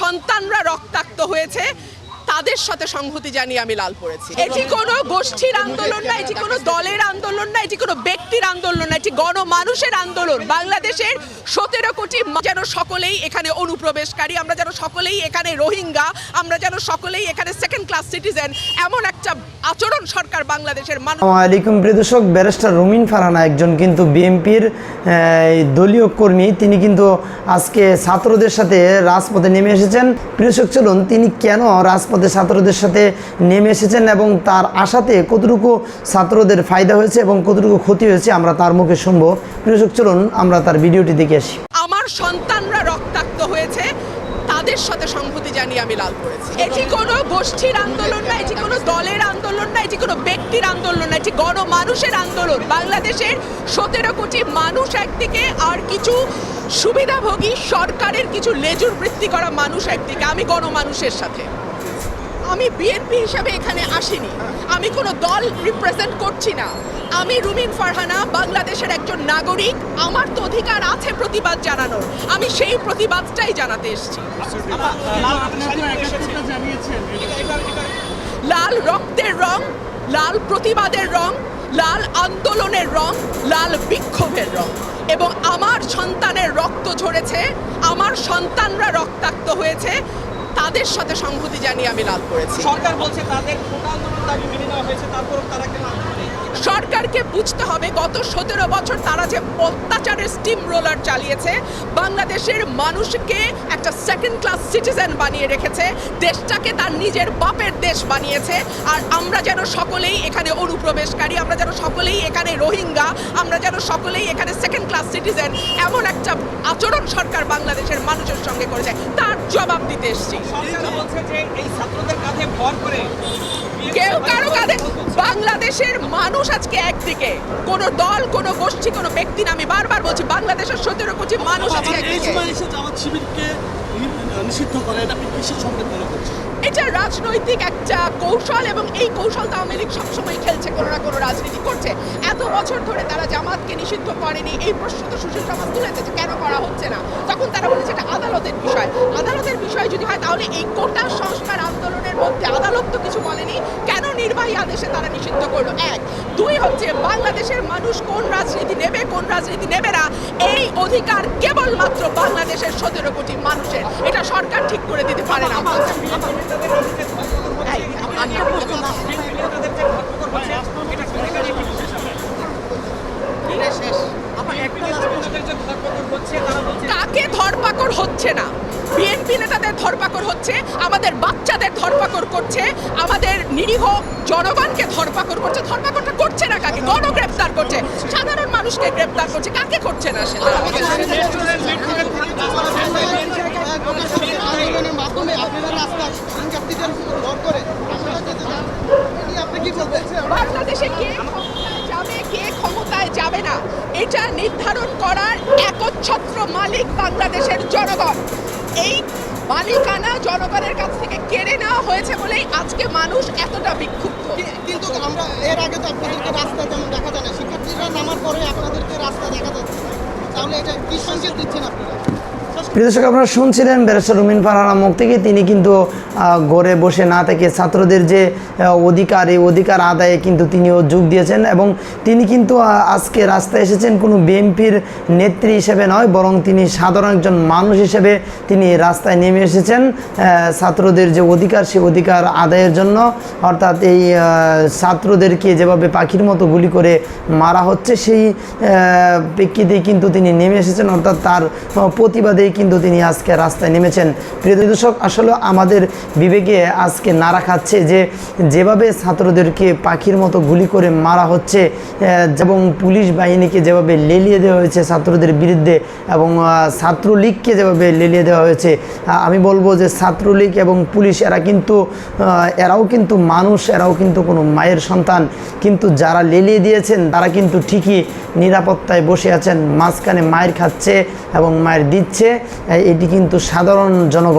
সন্তানরা রক্তাক্ত হয়েছে, তাদের সাথে সংহতি জানিয়ে আমি লাল পড়েছি। এটি কোনো গোষ্ঠীর আন্দোলন না, এটি কোনো দলের আন্দোলন না, এটি কোনো ব্যক্তির আন্দোলন না, এটি গণমানুষের আন্দোলন। বাংলাদেশের সতেরো কোটি যেন সকলেই এখানে অনুপ্রবেশকারী, আমরা যেন সকলেই এখানে রোহিঙ্গা, আমরা যেন সকলেই এখানে সেকেন্ড ক্লাস সিটিজেন এমন একটা আচরণ সরকার বাংলাদেশের মানুষ আলাইকুম প্রিয় দর্শক ব্যারিস্টার রুমিন ফারহানা একজন কিন্তু বিএনপির দলীয় কর্মী। তিনি কিন্তু আজকে ছাত্রদের সাথে রাজপথে নেমে এসেছেন। প্রিয় দর্শক চলুন তিনি কেন রাজপথে ছাত্রদের সাথে নেমে এসেছেন এবং তার আশাতে কতটুকু ছাত্রদের ফায়দা হয়েছে এবং কতটুকু ক্ষতি হয়েছে আমরা তার মুখে শুনব। প্রিয় দর্শক চলুন আমরা তার ভিডিওটি দেখে আসি। আমার সন্তানরা রক্তাক্ত হয়েছে। তাদের সাথে সংহতি জানিয়ে আমি লাল করেছি এটি কোনো গোষ্ঠীর আন্দোলন না, এটি কোনো দলের আন্দোলন না, এটি কোনো ব্যক্তির আন্দোলন না, এটি গণমানুষের আন্দোলন। বাংলাদেশের সতেরো কোটি মানুষ একদিকে আর কিছু সুবিধাভোগী সরকারের কিছু লেজুর বৃত্তি করা মানুষ একদিকে, আমি গণমানুষের সাথে। আমি বিএনপি হিসাবে এখানে আসিনি। আমি কোনো দল রিপ্রেজেন্ট করছি না। আমি রুমিন ফারহানা, বাংলাদেশের একজন নাগরিক। আমার তো অধিকার আছে প্রতিবাদ জানানোর। আমি সেই প্রতিবাদটাই জানাতে এসেছি। লাল রক্তের রং, লাল প্রতিবাদের রং, লাল আন্দোলনের রং, লাল বিক্ষোভের রং। এবং আমার সন্তানের রক্ত ঝরেছে, আমার সন্তানরা রক্তাক্ত হয়েছে, তাদের সাথে সংহতি জানিয়ে আমি লাল করেছি। সরকার বলছে তাদের দাবি মেনে নেওয়া হয়েছে তারপর তারা কেন সরকারকে বুঝতে হবে গত সতেরো বছর তারা যে অত্যাচারের স্টিম রোলার চালিয়েছে বাংলাদেশের মানুষকে একটা সেকেন্ড ক্লাস সিটিজেন বানিয়ে রেখেছে দেশটাকে তার নিজের বাপের দেশ বানিয়েছে আর আমরা যেন সকলেই এখানে অনুপ্রবেশকারী আমরা যেন সকলেই এখানে রোহিঙ্গা আমরা যেন সকলেই এখানে সেকেন্ড ক্লাস সিটিজেন এমন একটা আচরণ সরকার বাংলাদেশের মানুষের সঙ্গে করেছে তার জবাব দিতে এসছি। বলছে যে এই ছাত্রদের কাঁধে ভর করে কেউ কারও কাঁধে বাংলাদেশের মানুষ আজকে একদিকে। কোন দল কোন গোষ্ঠী কোন ব্যক্তি আমি বারবার বলছি বাংলাদেশের সতেরো কোটি মানুষ আজকে একদিকে। নিষিদ্ধ করে এটা কিসের মনে রাজনৈতিক একটা কৌশল এবং এই আওয়ামী লীগ সবসময় খেলছে কোনো না কোনো রাজনীতি করছে। এত বছর ধরে তারা জামাতকে নিষিদ্ধ করেনি এই প্রশ্ন তো সুশীল সমাজ তুলেছে যে কেন করা হচ্ছে না? তখন তারা বলেছে এটা আদালতের বিষয়। আদালতের বিষয় যদি হয় তাহলে এই কোটা সংস্কার আন্দোলনের মধ্যে আদালত তো কিছু বলেনি কেন নির্বাহী আদেশে তারা নিষিদ্ধ করল এক দুই হচ্ছে বাংলাদেশের মানুষ কোন রাজনীতি নেবে কোন রাজনীতি নেবে না এই অধিকার কেবলমাত্র বাংলাদেশের সতেরো কোটি মানুষের এটা সরকার ঠিক করে দিতে পারে না এই, আমি- তাদের যে ধরপকড় হচ্ছে এটা সরকারি একটি বিশেষ আমার একটা রাজনীতিদের যে ধরপকড় হচ্ছে তারা বলছে কাকে ধরপাকড় হচ্ছে না। বিএনপি নেতাদের ধরপাকড় হচ্ছে, আমাদের বাচ্চাদের ধরপাকড় করছে, আমাদের নিরীহ জনগণকে ধরপাকড় করছে। ধরপাকড়টা করছে না কাকে? গণ গ্রেফতার করছে। সাধারণ মানুষকে গ্রেপ্তার করছে। কাকে করছে না সেটা করার একচ্ছত্র মালিক বাংলাদেশের জনগণ। এই মালিকানা জনগণের কাছ থেকে কেড়ে নেওয়া হয়েছে বলেই আজকে মানুষ এতটা বিক্ষুব্ধ কিন্তু আমরা এর আগে তো আপনাদেরকে রাস্তা যেমন দেখা যায় না শিক্ষার্থীরা নামার পরে আপনাদেরকে রাস্তা দেখা যাচ্ছে তাহলে এটা কি সংকেত দিচ্ছেন আপনারা প্রিয় দর্শক, আপনারা শুনছিলেন ব্যারিস্টার রুমিন ফারহানা মুখ থেকে তিনি কিন্তু ঘরে বসে না থেকে ছাত্রদের যে অধিকার, এই অধিকার আদায়ে কিন্তু তিনিও যোগ দিয়েছেন এবং তিনি কিন্তু আজকে রাস্তায় এসেছেন কোনো বিএনপির নেত্রী হিসেবে নয়, বরং তিনি সাধারণ একজন মানুষ হিসেবে তিনি রাস্তায় নেমে এসেছেন ছাত্রদের যে অধিকার সেই অধিকার আদায়ের জন্য। অর্থাৎ এই ছাত্রদেরকে যেভাবে পাখির মতো গুলি করে মারা হচ্ছে, সেই প্রেক্ষিতেই কিন্তু তিনি নেমে এসেছেন। অর্থাৎ তার প্রতিবাদেই কিন্তু তিনি আজকে রাস্তায় নেমেছেন। প্রিয় দর্শক, আসলে আমাদের বিবেকে আজকে নাড়া খাচ্ছে যে, যেভাবে ছাত্রদেরকে পাখির মতো গুলি করে মারা হচ্ছে এবং পুলিশ বাহিনীকে যেভাবে লেলিয়ে দেওয়া হয়েছে ছাত্রদের বিরুদ্ধে এবং ছাত্রলীগকে যেভাবে লেলিয়ে দেওয়া হয়েছে আমি বলব যে ছাত্রলীগ এবং পুলিশ এরা কিন্তু এরাও কিন্তু মানুষ, এরাও কিন্তু কোনো মায়ের সন্তান। কিন্তু যারা লেলিয়ে দিয়েছেন, তারা কিন্তু ঠিকই নিরাপত্তায় বসে আছেন মাঝখানে মায়ের খাচ্ছে এবং মায়ের দিচ্ছে। এটি কিন্তু সাধারণ জনগণ।